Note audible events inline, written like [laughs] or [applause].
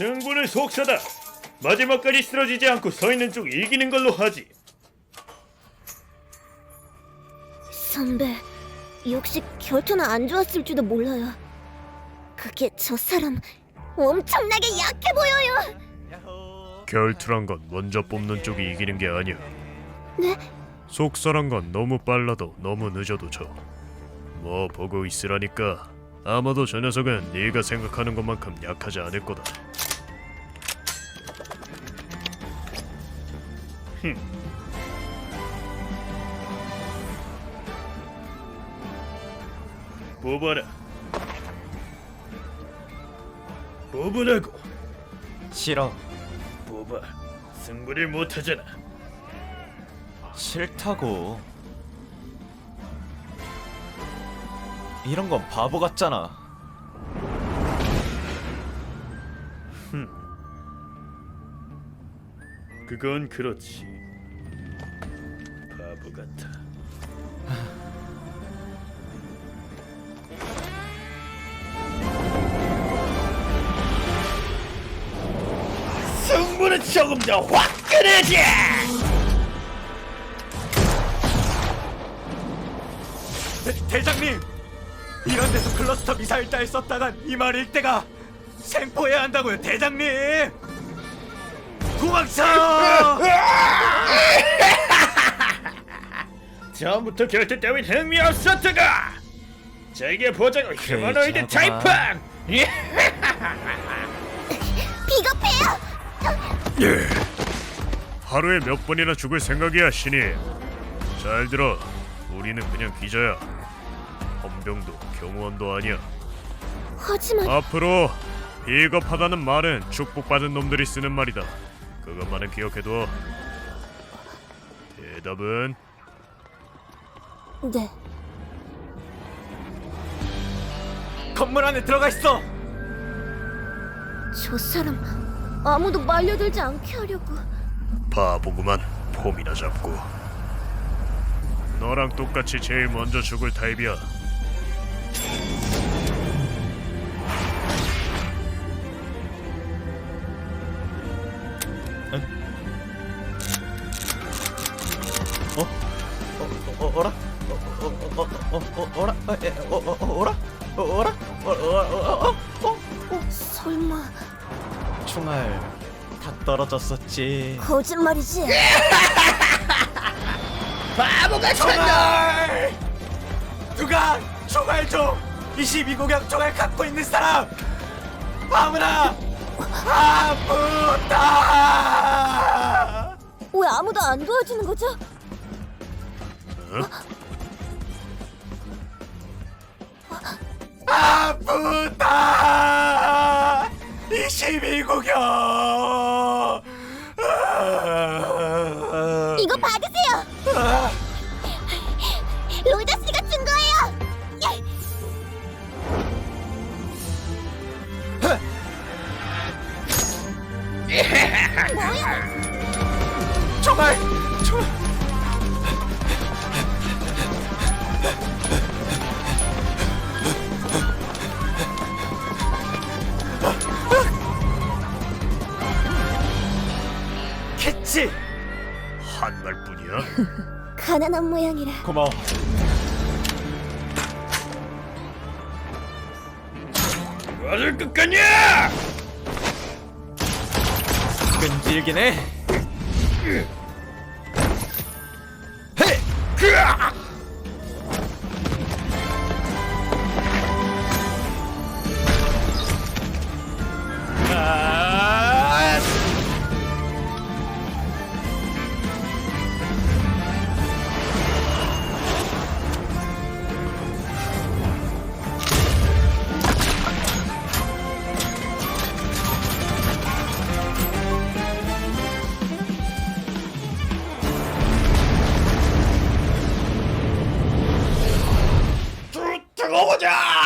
승부는 속사다. 마지막까지 쓰러지지 않고 서 있는 쪽이 이기는 걸로 하지. 선배, 역시 결투는 안 좋았을지도 몰라요. 그게 저 사람 엄청나게 약해 보여요. 결투란 건 먼저 뽑는 쪽이 이기는 게 아니야. 네? 속사란 건 너무 빨라도 너무 늦어도 져. 뭐 보고 있으라니까. 아마도 저 녀석은 네가 생각하는 것만큼 약하지 않을 거다. 흠. 뽑아라. 뽑으라고. 싫어. 뽑아. 승부를 못하잖아. 싫다고. 이런 건 바보 같잖아. 그건 그렇지. 바보 같아. 승부는 조금 더 화끈하지. 대, 장님 이런 데서 클러스터 미사일 따위 썼다간 이 말 일대가 생포해야 한다고요, 대장님. 도망쳐! [laughs] 처음부터 결투 따윈 흥미 없었다가 제게 보자고 휴머노이드 괜찮아. 타이판. 비겁해요. 하루에 몇 번이나 죽을 생각이야 신이. 잘 들어. 우리는 그냥 기자야. 헌병도 경호원도 아니야. 하지만 앞으로 비겁하다는 말은 축복받은 놈들이 쓰는 말이다. 그것만은 기억해둬. 대답은 네, 건물 안에 들어가 있어. 저 사람 아무도 말려들지 않게 하려고. 바보구만. 폼이나 잡고. 너랑 똑같이 제일 먼저 죽을 타입이야. 어, 어, 어라? 어, 어, 어, 어, 어, 어라? 어, 에, 어, 어, 어, 어라? 어, 어라? 어, 어, 어, 어, 어, 어. 설마 총알 다 떨어졌었지. 거짓말이지? 총알! 누가 총알 좀 22구경 총알 갖고 있는 사람 아무나 아무다 왜 아무도 안 도와주는 거죠? 아무다 22구경 이거 받으세요. 로이더 씨가 준 거예요. [laughs] 총알 캐치 한 말뿐이야. 가난한 모양이라 고마워 맞을 것 같냐? 끈질긴 해 아! 두고 보자.